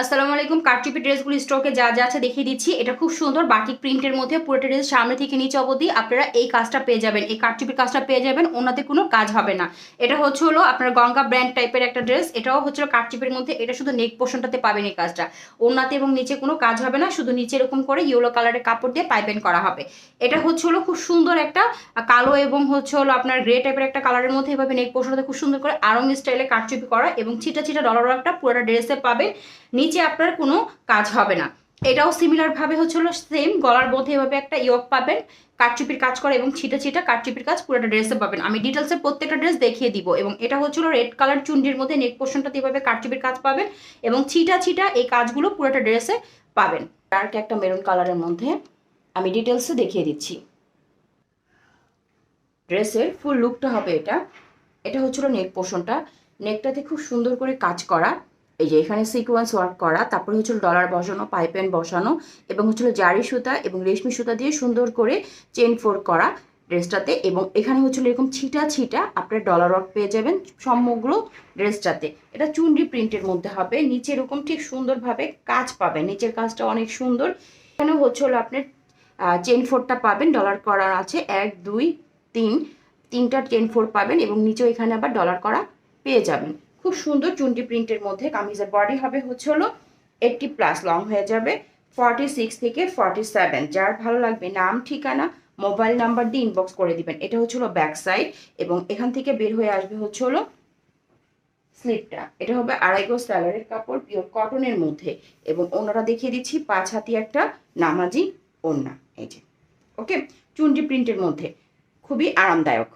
আসসালামু আলাইকুম, কারচুপি ড্রেসগুলো স্টকে যা যা আছে দেখিয়ে দিচ্ছি। এটা খুব সুন্দর বাটিক প্রিন্টের মধ্যে পুরোটা ড্রেস সামনে থেকে নিচে অবধি আপনারা এই কাজটা পেয়ে যাবেন। এই কারচুপির কাজটা পেয়ে যাবেন ওনাতে কোনো কাজ হবে না। এটা হচ্ছে হলো আপনার গঙ্গা ব্র্যান্ড টাইপের একটা ড্রেস এটাও হচ্ছে কারচুপির মধ্যে, এটা শুধু নেক পোর্শনটাতে পাবেন এই কাজটা। ওনাতে এবং নিচে কোনো কাজ হবে না, শুধু নিচে এরকম করে ইয়েলো কালারের কাপড় দিয়ে পাইপেন করা হবে। এটা হচ্ছে হলো খুব সুন্দর একটা কালো এবং হচ্ছে হলো আপনার গ্রে টাইপের একটা কালারের মধ্যে এভাবে নেক পোর্শনটাতে খুব সুন্দর করে আরং স্টাইলে কারচুপি করা এবং ছিটা ছিটা ডলার একটা পুরোটা ড্রেসে পাবেন। নিচে আপনার কোনো কাজ হবে না। এটাও সিমিলার ভাবে হচ্ছে সেম গলার মধ্যে এভাবে একটা ইয়ক পাবেন কাটচুপির কাজ করে এবং ছিটা ছিটা কাটচুপির কাজ পুরোটা ড্রেসে পাবেন। আমি ডিটেলসে প্রত্যেকটা ড্রেস দেখিয়ে দিব এবং এটা হচ্ছিল রেড কালার চুন্ডির মধ্যে নেক পোর্শনটাতে এভাবে কাটচুপির কাজ পাবেন এবং ছিটা ছিটা এই কাজগুলো পুরোটা ড্রেসে পাবেন। ডার্ক একটা মেরুন কালারের মধ্যে আমি ডিটেলসে দেখিয়ে দিচ্ছি। ড্রেসের ফুল লুকটা হবে এটা। এটা হচ্ছিল নেক পোর্শনটা নেকটাতে খুব সুন্দর করে কাজ করা। এই যে এখানে সিকোয়েন্স ওয়ার্ক করা, তারপরে হচ্ছিল ডলার বসানো পাইপেন বসানো এবং হচ্ছিল জারি সুতা এবং রেশমি সুতা দিয়ে সুন্দর করে চেন ফোর করা ড্রেসটাতে এবং এখানে হচ্ছিল এরকম ছিটা ছিটা আপনার ডলার ওয়ার্ক পেয়ে যাবেন সমগ্র ড্রেসটাতে। এটা চুনরি প্রিন্টের মধ্যে হবে, নিচে এরকম ঠিক সুন্দরভাবে কাজ পাবেন নিচের কাজটা অনেক সুন্দর। এখানে হচ্ছে হলো আপনার চেন ফোরটা পাবেন ডলার করা আছে এক, দুই, তিন, তিনটা চেন ফোর পাবেন এবং নিচেও এখানে আবার ডলার করা পেয়ে যাবেন। খুব সুন্দর চুন্টি প্রিন্টের মধ্যে কামিজের বডি হবে, হচ্ছে হলো এইটটি প্লাস লং হয়ে যাবে ফর্টি সিক্স থেকে ফর্টি সেভেন যার ভালো লাগবে নাম, ঠিকানা মোবাইল নাম্বার দিয়ে ইনবক্স করে দিবেন। এটা হচ্ছে হলো ব্যাক সাইড এবং এখান থেকে বের হয়ে আসবে হচ্ছে হলো স্লিপটা এটা হবে আড়াইগো স্যালারের কাপড় পিওর কটনের মধ্যে এবং ওনারা দেখিয়ে দিচ্ছি পাঁচ হাতি একটা নামাজি ওন্না এই যে। ওকে চুন্ডি প্রিন্টের মধ্যে। খুবই আরামদায়ক।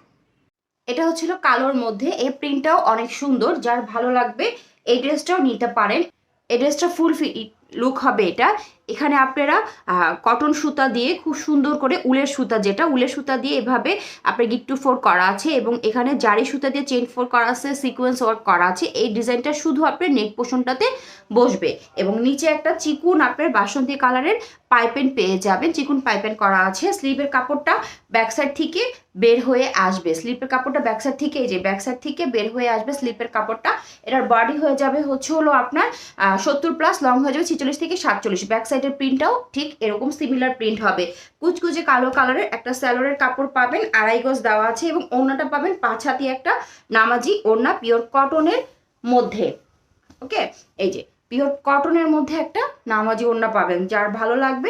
এটা হচ্ছিল কালোর মধ্যে। এই প্রিন্টটাও অনেক সুন্দর, যার ভালো লাগবে, এই ড্রেসটাও নিতে পারেন। এই ড্রেসটা ফুল লুক হবে এটা। এখানে আপনারা কটন সুতা দিয়ে খুব সুন্দর করে উলের সুতা যেটা, উলের সুতা দিয়ে এভাবে আপনার গিট টু ফোর করা আছে এবং এখানে জারি সুতা দিয়ে চেন ফোর করা আছে সিকোয়েন্স ওয়ার্ক করা আছে। এই ডিজাইনটা শুধু আপনার নেক পোষণটাতে বসবে এবং নিচে একটা চিকুন আপনার বাসন্তী কালারের পাইপেন পেয়ে যাবেন। চিকুন পাইপেন করা আছে। স্লিভের কাপড়টা ব্যাক সাইড থেকে বের হয়ে আসবে। স্লিপের কাপড়টা ব্যাক সাইড থেকে, এই যে ব্যাক সাইড থেকে বের হয়ে আসবে স্লিপের কাপড়টা। এটার বডি হয়ে যাবে হচ্ছে হলো আপনার সত্তর প্লাস লং হয়ে যাবে ছিচল্লিশ থেকে সাতচল্লিশ। ব্যাক সাইডের প্রিন্টটাও ঠিক এরকম সিমিলার প্রিন্ট হবে। কুচকুচে কালো কালারের একটা স্যালোরের কাপড় পাবেন, আড়াই গজ দেওয়া আছে এবং ওড়নাটা পাবেন পাঁচ হাতি একটা নামাজি ওড়না পিওর কটনের মধ্যে। ওকে এই যে পিওর কটনের মধ্যে একটা নামাজি ওড়না পাবেন। যার ভালো লাগবে,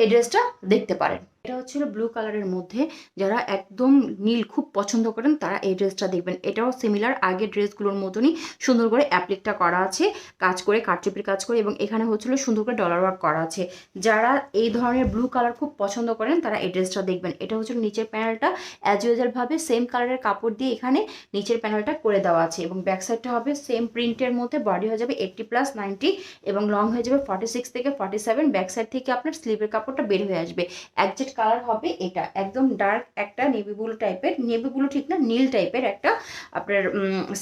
এই ড্রেসটা দেখতে পারেন। এটা হচ্ছিল ব্লু কালারের মধ্যে যারা একদম নীল খুব পছন্দ করেন তারা এই ড্রেসটা দেখবেন। এটাও সিমিলার আগের ড্রেসগুলোর মতনই সুন্দর করে অ্যাপ্লিকটা করা আছে, কাজ করে কারচুপির কাজ করে এবং এখানে হচ্ছিল সুন্দর করে ডলার ওয়ার্ক করা আছে। যারা এই ধরনের ব্লু কালার খুব পছন্দ করেন তারা এই ড্রেসটা দেখবেন। এটা হচ্ছে নিচের প্যানেলটা অ্যাজ ইউজাল ভাবে সেম কালারের কাপড় দিয়ে এখানে নিচের প্যানেলটা করে দেওয়া আছে এবং ব্যাক সাইডটা হবে সেম প্রিন্টের মধ্যে বডি হয়ে যাবে এইটটি প্লাস নাইনটি এবং লং হয়ে যাবে ফর্টি সিক্স থেকে ফর্টি সেভেন ব্যাক সাইড থেকে আপনার স্লিভের কাপড়টা বের হয়ে আসবে। একজেক্ট কালার হবে এটা। একদম ডার্ক একটা নেভি ব্লু টাইপের নেভি ব্লু ঠিক না, নীল টাইপের একটা আপনার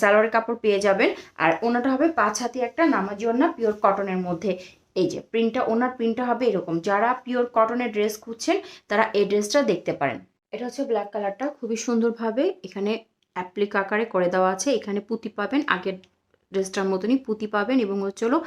সালোয়ারের কাপড় পেয়ে যাবেন। আর ওনাটা হবে পাঁচ হাতি একটা নামাজি ওনা পিওর কটনের মধ্যে। এই যে প্রিন্টটা ওনার প্রিন্টটা হবে এরকম। যারা পিওর কটনের ড্রেস খুঁজছেন, তারা এই ড্রেসটা দেখতে পারেন। এটা হচ্ছে ব্ল্যাক কালারটা খুবই সুন্দরভাবে এখানে অ্যাপ্লিক আকারে করে দেওয়া আছে। এখানে পুঁতি পাবেন। আগের ড্রেসটার মতনই পুঁতি পাবেন এবং হচ্ছে হলো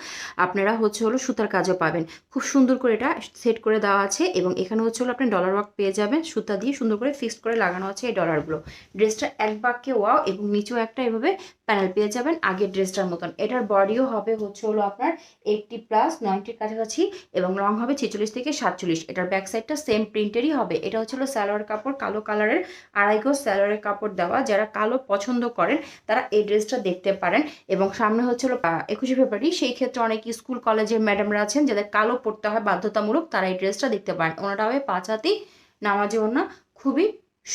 আপনারা হচ্ছে হলো সুতার কাজও পাবেন। খুব সুন্দর করে এটা সেট করে দেওয়া আছে এবং এখানে হচ্ছে হলো আপনি ডলার ওয়ার্ক পেয়ে যাবেন। সুতা দিয়ে সুন্দর করে ফিক্সড করে লাগানো আছে এই ডলারগুলো ড্রেসটা এক বাক্যে ওয়াও এবং নিচেও একটা এভাবে প্যানেল পেয়ে যাবেন আগের ড্রেসটার মতন। এটার বডিও হবে হচ্ছে হলো আপনার এইটটি প্লাস নাইনটির কাছাকাছি এবং লং হবে ছেচল্লিশ থেকে সাতচল্লিশ। এটার ব্যাক সাইডটা সেম প্রিন্টেরই হবে। এটা হচ্ছে হলো স্যালোয়ার কাপড়, কালো কালারের আড়াই গজ স্যালোয়ারের কাপড় দেওয়া। যারা কালো পছন্দ করেন, তারা এই ড্রেসটা দেখতে পারেন এবং সামনে হচ্ছিল একুশে ফেব্রুয়ারি। সেই ক্ষেত্রে অনেক স্কুল কলেজের ম্যাডামরা আছেন, যাদের কালো পড়তে হয়, বাধ্যতামূলক তারা এই ড্রেসটা দেখতে পারেন। ওনারা হবে পাঁচ হাতি নামাজে ওনা খুবই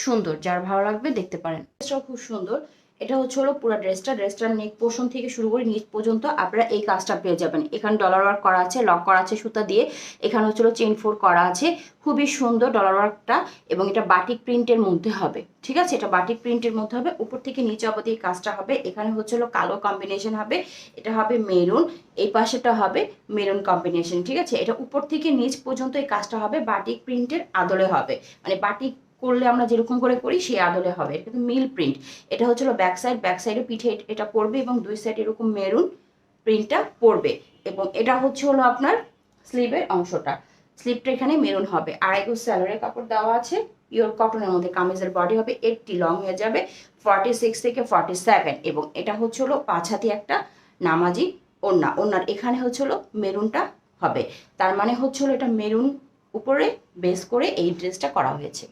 সুন্দর, যার ভালো লাগবে দেখতে পারেন। ড্রেসটাও খুব সুন্দর। এটা হচ্ছে হলো পুরো ড্রেসটা। ড্রেসটার নেক পোর্শন থেকে শুরু করে নিচ পর্যন্ত আপনারা এই কাজটা পেয়ে যাবেন। এখানে ডলার ওয়ার্ক করা আছে লক করা আছে, সুতা দিয়ে। এখানে হচ্ছে হলো চেন ফোর করা আছে। খুবই সুন্দর ডলার ওয়ার্কটা এবং এটা বাটিক প্রিন্টের মধ্যে হবে। ঠিক আছে? এটা বাটিক প্রিন্টের মধ্যে হবে। উপর থেকে নিচে অবধি এই কাজটা হবে। এখানে হচ্ছে হলো কালো কম্বিনেশন হবে। এটা হবে মেরুন এই পাশেটা হবে মেরুন কম্বিনেশন ঠিক আছে? এটা উপর থেকে নিচ পর্যন্ত এই কাজটা হবে। বাটিক প্রিন্টের আদলে হবে। মানে বাটিক করলে আমরা যেরকম করে করি, সেই আদলে হবে। এটা কিন্তু মিল প্রিন্ট এটা হচ্ছে ব্যাক সাইড ব্যাক সাইডে পিঠে এটা পড়বে এবং দুই সাইড এরকম মেরুন প্রিন্টটা পড়বে। এবং এটা হচ্ছে হলো আপনার স্লিভের অংশটা। স্লিভটা এখানে মেরুন হবে। আড়াই গজ স্যালোরের কাপড় দেওয়া আছে। পিওর কটনের মধ্যে কামিজের বডি হবে। এইটটি লং হয়ে যাবে ফর্টি সিক্স থেকে ফর্টি সেভেন এবং এটা হচ্ছে হলো পাঁচ হাতি একটা নামাজি ওড়না। ওড়নার এখানে হচ্ছে হলো মেরুনটা হবে। তার মানে হচ্ছে হলো এটা মেরুন উপরে বেস করে এই ড্রেসটা করা হয়েছে।